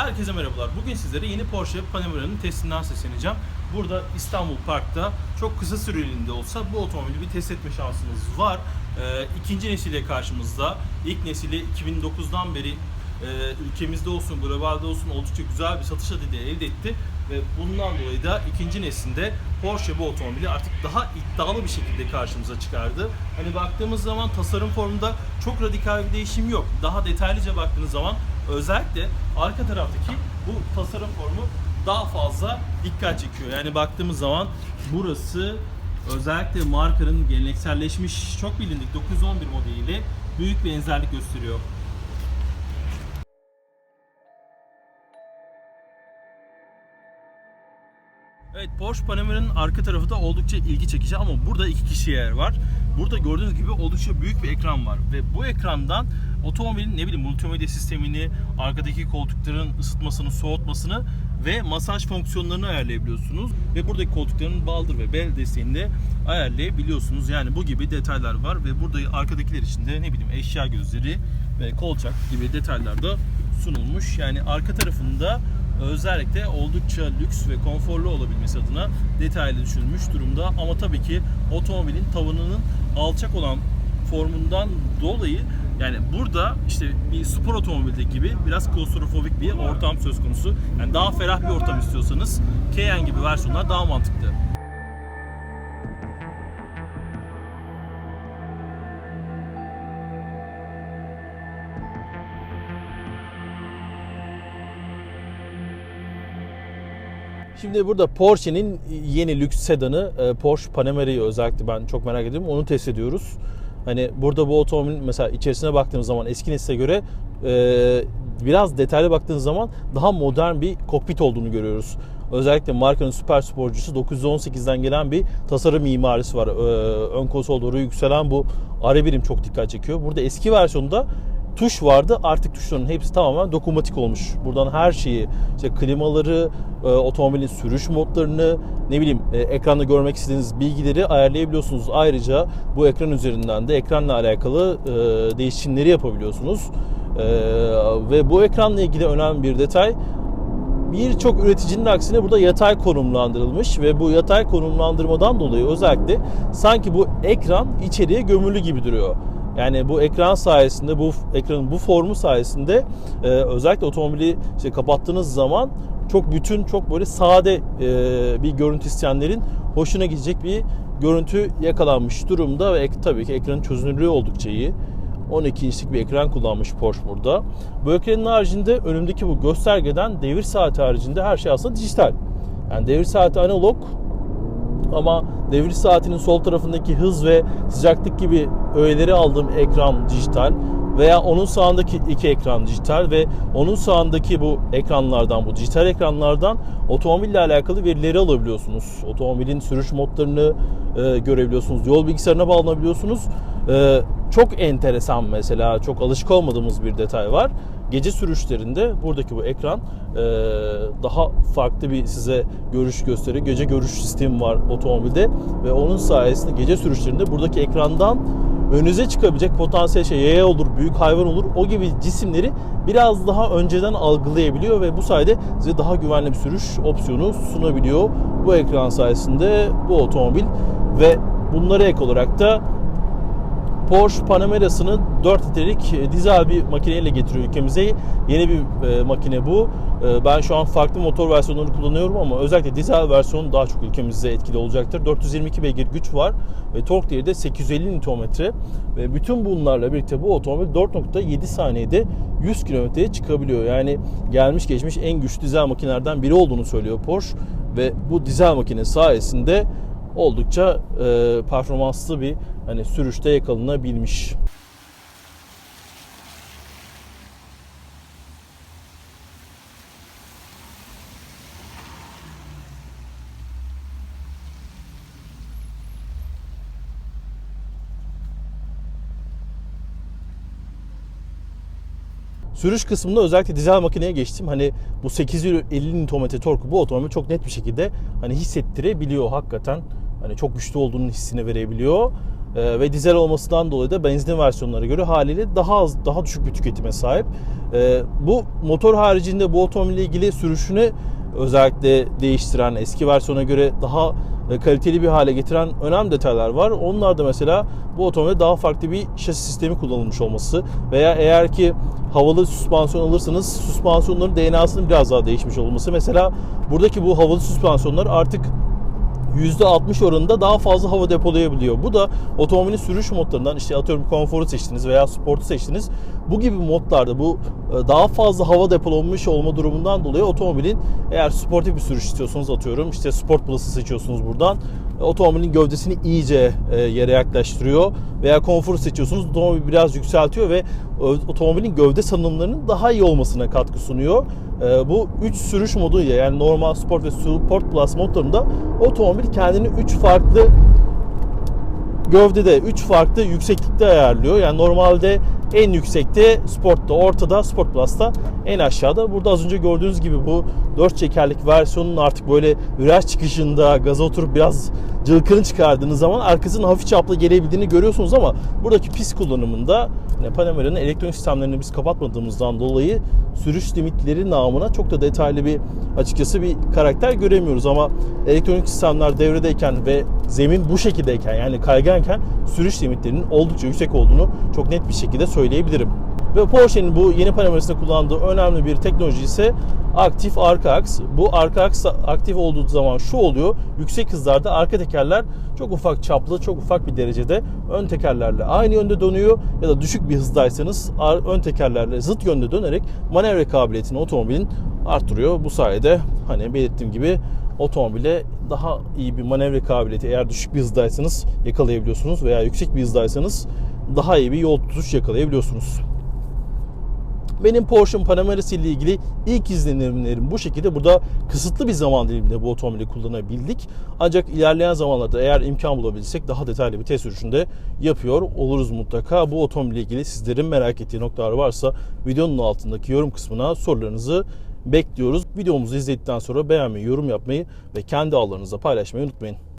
Herkese merhabalar. Bugün sizlere yeni Porsche Panamera'nın testinden sesleneceğim. Burada İstanbul Park'ta çok kısa süreliğinde olsa bu otomobili bir test etme şansımız var. Ee, ikinci nesile karşımızda. İlk nesili 2009'dan beri e, ülkemizde olsun, globalde olsun oldukça güzel bir satış adedi elde etti. Ve bundan dolayı da ikinci neslinde Porsche bu otomobili artık daha iddialı bir şekilde karşımıza çıkardı. Hani baktığımız zaman tasarım formunda çok radikal bir değişim yok. Daha detaylıca baktığınız zaman özellikle arka taraftaki bu tasarım formu daha fazla dikkat çekiyor. Yani baktığımız zaman burası özellikle markanın gelenekselleşmiş çok bilindik 911 modeliyle büyük benzerlik gösteriyor. Evet Porsche Panamera'nın arka tarafı da oldukça ilgi çekici ama burada iki kişi yer var. Burada gördüğünüz gibi oldukça büyük bir ekran var ve bu ekrandan otomobilin ne bileyim multimedya sistemini, arkadaki koltukların ısıtmasını, soğutmasını ve masaj fonksiyonlarını ayarlayabiliyorsunuz. Ve buradaki koltukların baldır ve bel desteğini de ayarlayabiliyorsunuz. Yani bu gibi detaylar var ve burada arkadakiler için de ne bileyim eşya gözleri ve kolçak gibi detaylar da sunulmuş. Yani arka tarafında özellikle oldukça lüks ve konforlu olabilmesi adına detaylı düşünülmüş durumda. Ama tabii ki otomobilin tavanının alçak olan formundan dolayı yani burada işte bir spor otomobilde gibi biraz klostrofobik bir ortam söz konusu. Yani daha ferah bir ortam istiyorsanız Cayenne gibi versiyonlar daha mantıklı. Şimdi burada Porsche'nin yeni lüks sedanı e, Porsche Panamera'yı özellikle ben çok merak ediyorum. Onu test ediyoruz. Hani burada bu otomobilin mesela içerisine baktığımız zaman eski nesile göre e, biraz detaylı baktığınız zaman daha modern bir kokpit olduğunu görüyoruz. Özellikle markanın süper sporcusu 918'den gelen bir tasarım mimarisi var. E, ön konsol doğru yükselen bu ara birim çok dikkat çekiyor. Burada eski versiyonda tuş vardı. Artık tuşların hepsi tamamen dokunmatik olmuş. Buradan her şeyi, işte klimaları, e, otomobilin sürüş modlarını, ne bileyim e, ekranda görmek istediğiniz bilgileri ayarlayabiliyorsunuz. Ayrıca bu ekran üzerinden de ekranla alakalı e, değişimleri yapabiliyorsunuz. E, ve bu ekranla ilgili önemli bir detay birçok üreticinin aksine burada yatay konumlandırılmış ve bu yatay konumlandırmadan dolayı özellikle sanki bu ekran içeriye gömülü gibi duruyor. Yani bu ekran sayesinde, bu ekranın bu formu sayesinde e, özellikle otomobili işte kapattığınız zaman çok bütün, çok böyle sade e, bir görüntü isteyenlerin hoşuna gidecek bir görüntü yakalanmış durumda ve ek, tabii ki ekranın çözünürlüğü oldukça iyi. 12 inçlik bir ekran kullanmış Porsche burada. Bu ekranın haricinde önümdeki bu göstergeden devir saati haricinde her şey aslında dijital. Yani devir saati analog ama devir saatinin sol tarafındaki hız ve sıcaklık gibi öğeleri aldığım ekran dijital veya onun sağındaki iki ekran dijital ve onun sağındaki bu ekranlardan bu dijital ekranlardan otomobille alakalı verileri alabiliyorsunuz. Otomobilin sürüş modlarını e, görebiliyorsunuz. Yol bilgisayarına bağlanabiliyorsunuz. E, çok enteresan mesela çok alışık olmadığımız bir detay var. Gece sürüşlerinde buradaki bu ekran e, daha farklı bir size görüş gösteriyor. Gece görüş sistemi var otomobilde ve onun sayesinde gece sürüşlerinde buradaki ekrandan önünüze çıkabilecek potansiyel şey yaya olur, büyük hayvan olur o gibi cisimleri biraz daha önceden algılayabiliyor ve bu sayede size daha güvenli bir sürüş opsiyonu sunabiliyor. Bu ekran sayesinde bu otomobil ve bunlara ek olarak da Porsche Panamera'sını 4 litrelik dizel bir makineyle getiriyor ülkemize. Yeni bir e, makine bu. E, ben şu an farklı motor versiyonlarını kullanıyorum ama özellikle dizel versiyonu daha çok ülkemizde etkili olacaktır. 422 beygir güç var ve tork değeri de 850 Nm ve bütün bunlarla birlikte bu otomobil 4.7 saniyede 100 kilometreye çıkabiliyor. Yani gelmiş geçmiş en güçlü dizel makinelerden biri olduğunu söylüyor Porsche ve bu dizel makine sayesinde oldukça e, performanslı bir hani sürüşte yakalanabilmiş. Sürüş kısmında özellikle dizel makineye geçtim. Hani bu 850 Nm torku bu otomobil çok net bir şekilde hani hissettirebiliyor hakikaten. Hani çok güçlü olduğunun hissini verebiliyor. E, ve dizel olmasından dolayı da benzin versiyonlara göre haliyle daha az daha düşük bir tüketime sahip. E, bu motor haricinde bu otomobille ilgili sürüşünü özellikle değiştiren, eski versiyona göre daha e, kaliteli bir hale getiren önemli detaylar var. Onlar da mesela bu otomobilde daha farklı bir şasi sistemi kullanılmış olması veya eğer ki havalı süspansiyon alırsanız süspansiyonların DNA'sının biraz daha değişmiş olması. Mesela buradaki bu havalı süspansiyonlar artık %60 oranında daha fazla hava depolayabiliyor. Bu da otomobilin sürüş modlarından işte atıyorum konforu seçtiniz veya sportu seçtiniz. Bu gibi modlarda bu e, daha fazla hava depolanmış olma durumundan dolayı otomobilin eğer sportif bir sürüş istiyorsanız atıyorum işte Sport Plus'ı seçiyorsunuz buradan. E, Otomobilin gövdesini iyice e, yere yaklaştırıyor veya konforu seçiyorsunuz otomobil biraz yükseltiyor ve otomobilin gövde salınımlarının daha iyi olmasına katkı sunuyor. E, Bu 3 sürüş moduyla yani normal sport ve sport plus modlarında otomobil kendini 3 farklı gövdede 3 farklı yükseklikte ayarlıyor. Yani normalde en yüksekte sportta, ortada, sport plus'ta en aşağıda. Burada az önce gördüğünüz gibi bu 4 çekerlik versiyonun artık böyle viraj çıkışında gaza oturup biraz cılkını çıkardığınız zaman arkasının hafif çaplı gelebildiğini görüyorsunuz ama buradaki pist kullanımında yani Panamera'nın elektronik sistemlerini biz kapatmadığımızdan dolayı sürüş limitleri namına çok da detaylı bir açıkçası bir karakter göremiyoruz ama elektronik sistemler devredeyken ve zemin bu şekildeyken yani kayganken sürüş limitlerinin oldukça yüksek olduğunu çok net bir şekilde söyleyebilirim. Ve Porsche'nin bu yeni Panamera'sında kullandığı önemli bir teknoloji ise aktif arka aks. Bu arka aks aktif olduğu zaman şu oluyor. Yüksek hızlarda arka tekerler çok ufak çaplı, çok ufak bir derecede ön tekerlerle aynı yönde dönüyor ya da düşük bir hızdaysanız ön tekerlerle zıt yönde dönerek manevra kabiliyetini otomobilin arttırıyor. Bu sayede hani belirttiğim gibi otomobile daha iyi bir manevra kabiliyeti eğer düşük bir hızdaysanız yakalayabiliyorsunuz veya yüksek bir hızdaysanız daha iyi bir yol tutuş yakalayabiliyorsunuz. Benim Porsche'un Panamera'sı ile ilgili ilk izlenimlerim bu şekilde. Burada kısıtlı bir zaman diliminde bu otomobili kullanabildik. Ancak ilerleyen zamanlarda eğer imkan bulabilirsek daha detaylı bir test sürüşünde yapıyor oluruz mutlaka. Bu otomobille ilgili sizlerin merak ettiği noktalar varsa videonun altındaki yorum kısmına sorularınızı bekliyoruz. Videomuzu izledikten sonra beğenmeyi, yorum yapmayı ve kendi ağlarınızda paylaşmayı unutmayın.